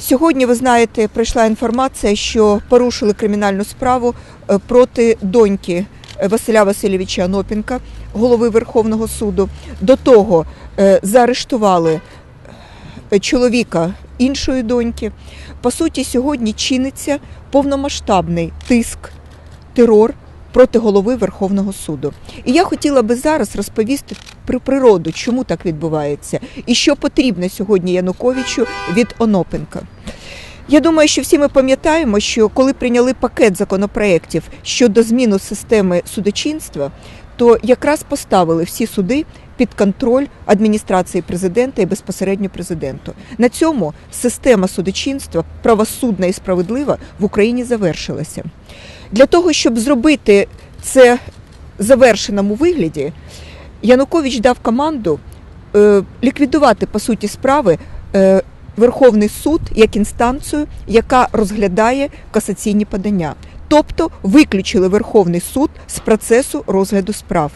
Сьогодні, ви знаєте, прийшла інформація, що порушили кримінальну справу е, проти доньки е, Василя Васильовича Анопінка, голови Верховного суду. До того е, заарештували чоловіка іншої доньки. По суті, сьогодні чиниться повномасштабний тиск, терор проти голови Верховного суду. І я хотіла би зараз розповісти про природу, чому так відбувається, і що потрібно сьогодні Януковичу від Онопенка. Я думаю, що всі ми пам'ятаємо, що коли прийняли пакет законопроєктів щодо зміни системи судочинства, то якраз поставили всі суди під контроль адміністрації президента і безпосередньо президенту. На цьому система судочинства правосудна і справедлива в Україні завершилася. Для того, щоб зробити це завершеному вигляді, Янукович дав команду е, ліквідувати по суті справи е, Верховний суд як інстанцію, яка розглядає касаційні подання. Тобто виключили Верховний суд з процесу розгляду справ.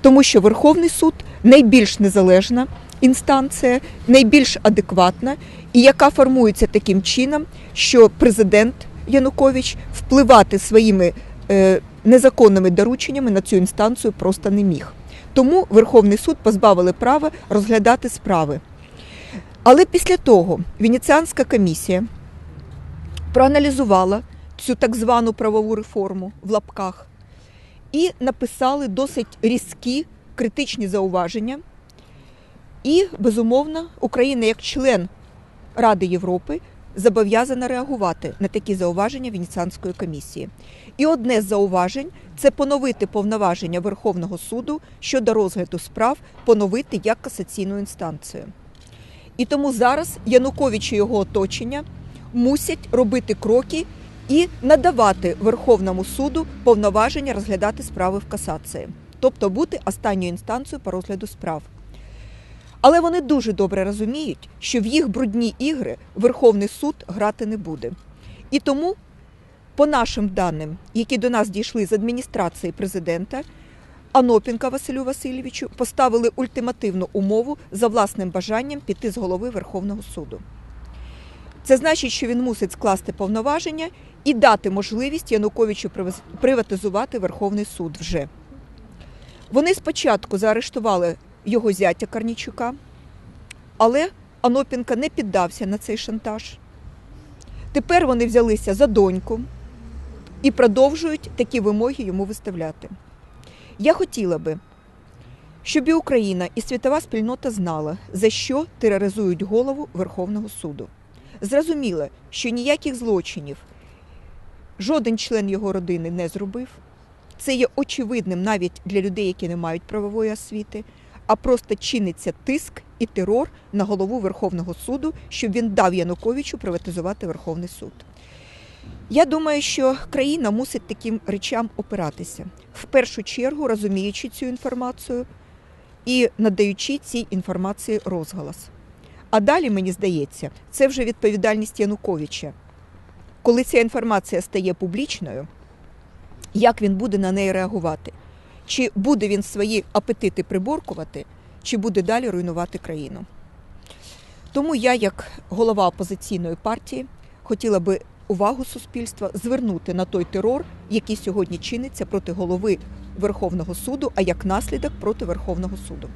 Тому що Верховний суд найбільш незалежна інстанція, найбільш адекватна, і яка формується таким чином, що президент Янукович впливати своїми е, незаконними дорученнями на цю інстанцію просто не міг. Тому Верховний суд позбавили права розглядати справи. Але після того Венеціанська комісія проаналізувала цю так звану правову реформу в лапках і написали досить різкі критичні зауваження. І, безумовно, Україна як член Ради Європи зобов'язана реагувати на такі зауваження Венеціанської комісії. І одне з зауважень це поновити повноваження Верховного суду щодо розгляду справ, поновити як касаційну інстанцію. І тому зараз Янукович і його оточення мусять робити кроки і надавати Верховному суду повноваження розглядати справи в касації, тобто бути останньою інстанцією по розгляду справ. Але вони дуже добре розуміють, що в їх брудні ігри Верховний суд грати не буде. І тому, по нашим даним, які до нас дійшли з адміністрації президента, Анопінка Василю Васильовичу поставили ультимативну умову за власним бажанням піти з голови Верховного суду. Це значить, що він мусить скласти повноваження і дати можливість Януковичу приватизувати Верховний суд вже. Вони спочатку заарештували його зятя Карнічука, але Анопінка не піддався на цей шантаж. Тепер вони взялися за доньку і продовжують такі вимоги йому виставляти. Я хотіла би, щоб і Україна, і світова спільнота знала, за що тероризують голову Верховного суду. Зрозуміло, що ніяких злочинів жоден член його родини не зробив. Це є очевидним навіть для людей, які не мають правової освіти, а просто чиниться тиск і терор на голову Верховного суду, щоб він дав Януковичу приватизувати Верховний суд. Я думаю, що країна мусить таким речам опиратися, в першу чергу розуміючи цю інформацію і надаючи цій інформації розголос. А далі, мені здається, це вже відповідальність Януковича. Коли ця інформація стає публічною, як він буде на неї реагувати? Чи буде він свої апетити приборкувати, чи буде далі руйнувати країну? Тому я, як голова опозиційної партії, хотіла би увагу суспільства звернути на той терор, який сьогодні чиниться проти голови Верховного суду, а як наслідок проти Верховного суду.